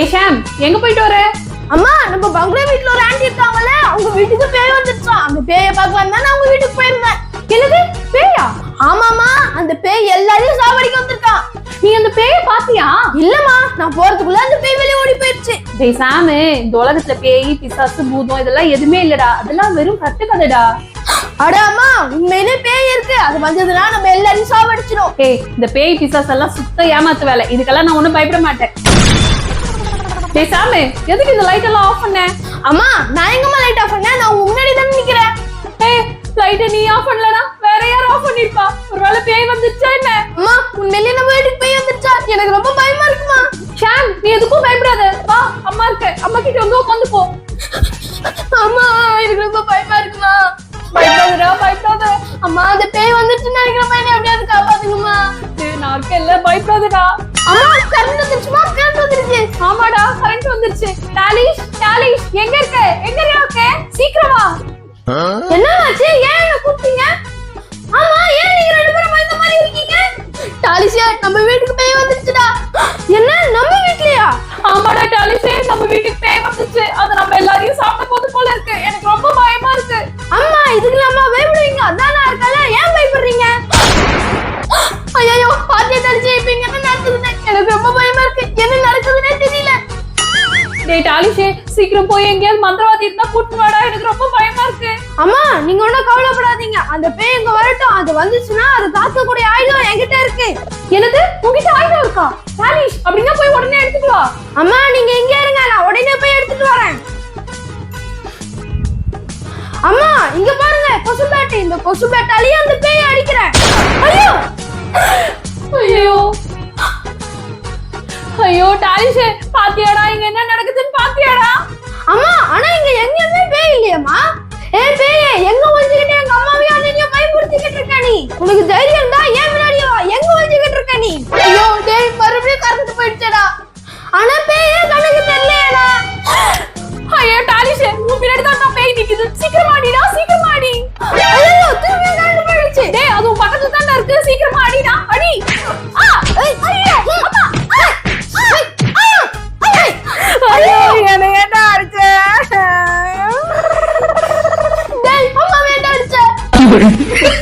ஏய் ஷாம் எங்க போயிட்டு வர? அம்மா நம்ம பங்களா வீட்ல ஒரு ஆண்டி இருக்காங்கல்ல அவங்க வீட்டுக்கு பேய் வந்துருச்சாம் அந்த பேயை பார்க்கலாம் தான் அவங்க வீட்டுக்கு போயிருந்தேன். என்னது? பேயா? ஆமாமா அந்த பேய் எல்லாரையும் சாவடிக்க வந்திருக்கான் நீ அந்த பேய பாத்தியா இல்லம்மா நான் போறதுக்குள்ள அந்த பேய் வெளியே ஓடி போயிருச்சு. டேய் சாமு இந்த உலகத்துல பேய் பிசாசு பூதம் இதெல்லாம் எதுவுமே இல்லடா. அதெல்லாம் வெறும் கட்டுக்கதைடா. அட அம்மா உண்மையிலே பேய் இருக்கு? அது வந்ததுன்னா நம்ம எல்லாரையும் சாவடிச்சிடும் ஏய் இந்த பேய் பிசாசு எல்லாம் சுத்த ஏமாத்து வேலை. இதுக்கெல்லாம் நான் ஒண்ணும் பயப்பட மாட்டேன். டேய் சாமு எதுக்கு இந்த லைட் எல்லாம் ஆஃப் பண்ண? அம்மா நான் எங்கம்மா லைட் ஆஃப் பண்ணேன் நான் முன்னாடி தானே நிக்கிறேன். ஏய் லைட்டை நீ ஆஃப் பண்ணலனா வேற யாரும் ஆஃப் பண்ணிருப்பா? ஒருவேளை பேய் வந்துச்சா என்ன? அம்மா உண்மையிலே நம்ம வீட்டுக்கு பேய் வந்துருச்சா எனக்கு ரொம்ப பயமா இருக்குமா? ஷாம் நீ எதுக்கும் பயப்படாத. வா அம்மா இருக்கு. அம்மா கிட்ட வந்து உட்காந்து போ. அம்மா எனக்கு ரொம்ப பயமா இருக்குமா? பயப்படாதடா பயப்படாத. அம்மா அந்த பேய் வந்துட்டு நினைக்கிறமா என்ன எப்படியாவது காப்பாத்துங்கம்மா. டேய், நான் இருக்கேன்ல பயப்படாதடா. அம்மா கரண்ட் வந்துருச்சுமா? கரண்ட் வந்துருச்சு. ஆமாடா கரண்ட் வந்துருச்சு. டாலிஷ் டாலிஷ் எங்க டேய் டாலிஷ் சீக்கிரம் போய் எங்கேயாவது மந்திரவாதி இருந்தா கூட்டு வாடா. எனக்கு ரொம்ப பயமா இருக்கு. அம்மா நீங்க ஒண்ணும் கவலைப்படாதீங்க. அந்த பேய் இங்க வரட்டும். அது வந்துச்சுன்னா அது தாக்கக்கூடிய ஆயுதம் என்கிட்ட இருக்கு. என்னது? உங்ககிட்ட ஆயுதம் இருக்கா? டாலிஷ் அப்படின்னா போய் உடனே எடுத்துட்டு வா. அம்மா நீங்க எங்க இருங்க. நான் உடனே போய் எடுத்துட்டு வரேன். அம்மா இங்க பாருங்க. கொசு பேட்டு இந்த கொசு பேட்டாலேயே அந்த பேயை அடிக்கிறேன். ஐயோ! உனக்கு தைரியம் தான் ஏன் முன்னாடி வா. எங்க ஒழிஞ்சுக்கிட்டு இருக்க நீ? ஐயோ டேய் மறுபடியும் கரண்ட் போயிடுச்சடா. ஆனா பேய் கணக்கு தெரியலடா. ஐயோ டாலிஷே உன் பின்னாடி தான் நான் பேய் நிக்குது. சீக்கிரம் அடிடா சீக்கிரம் ஆடி ஐயோ திரும்பி கரண்ட் போயிடுச்சு. டேய் அது உன் பக்கத்துல தான் இருக்கு. சீக்கிரம் ஆடிடா அடி. ஆ ஐயோ வேண்டாம் அடிச்சே.